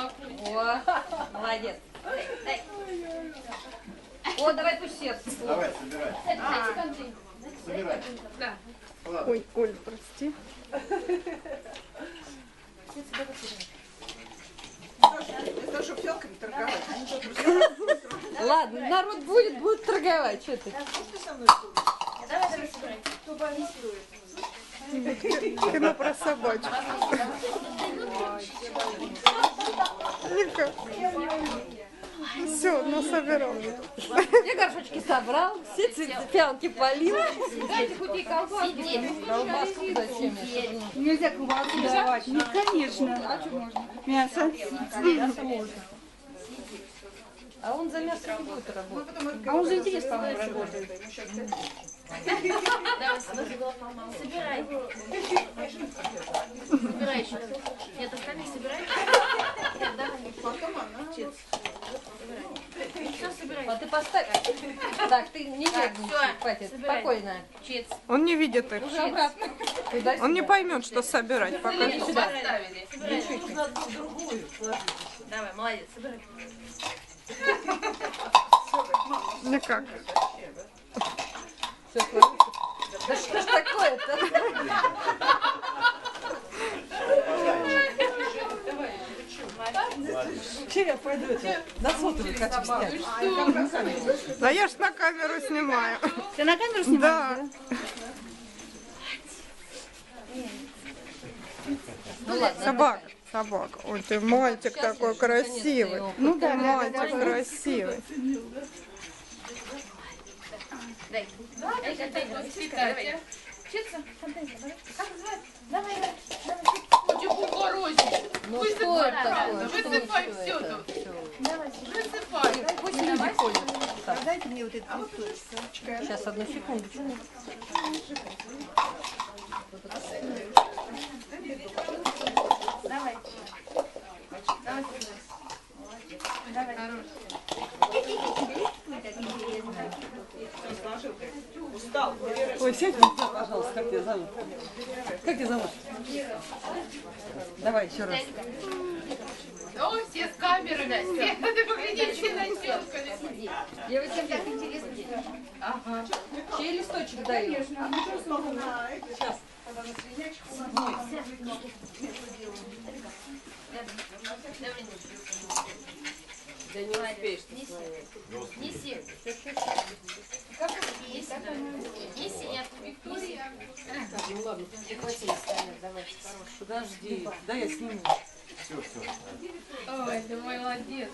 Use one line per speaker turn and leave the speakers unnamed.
О, молодец. О, давай пусть сердце.
Давай, собирай. Собирай.
Да.
Ладно.
Ой, Оль, прости.
Ладно, народ будет, будет торговать. Что ты?
Кино про собачку. Ника. Все, насобирал.
Я горшочки собрал, все цветы, пялки полил. Дайте хоть и колбаску. Колбаску зачем?
Нельзя колбасу давать. Ну, конечно. А что можно? Мясо.
Мясо можно. А он за мясо не будет работать.
А он за интерес, по-моему, работает.
Собирай. Собирай еще. Собирай. Все, собирай.
А ты поставь. Так, ты не нервничай, хватит. Спокойно.
Он не видит их.
Уже обратно. Туда,
Он не поймет, что собирать. Пока.
Давай, молодец, собирай.
никак.
Всё сложится. Да что ж такое-то?
Че я пойду это? На сотовый хочу снять.
Да я ж на камеру снимаю.
Ты на камеру снимаешь?
Да.
Ну ладно.
Собак. Собак. Ой, ты мальчик такой красивый.
Ну
Ты мальчик красивый.
Дай. Дай контейнер. Давай. Чица, контейнер. давай. Как называется? Давай, давай.
Ну что это такое? Высыпай все тут. Высыпай. Пусть люди ходят.
Дайте мне вот этот листочек.
Сейчас, одну секундочку.
Давай. Давай. Давай.
Ой, сядь, пожалуйста, как тебя зовут? Как тебя зовут? Давай еще раз.
О, все с камерами, все. Ты погляди, все на
Девочки, так интересно. Ага. Чей листочек даешь?
Да не успеешь. Неси. Неси. Как это? Неси. Неси. Нет, Виктория.
Подожди, да я сниму.
Ой, ты молодец.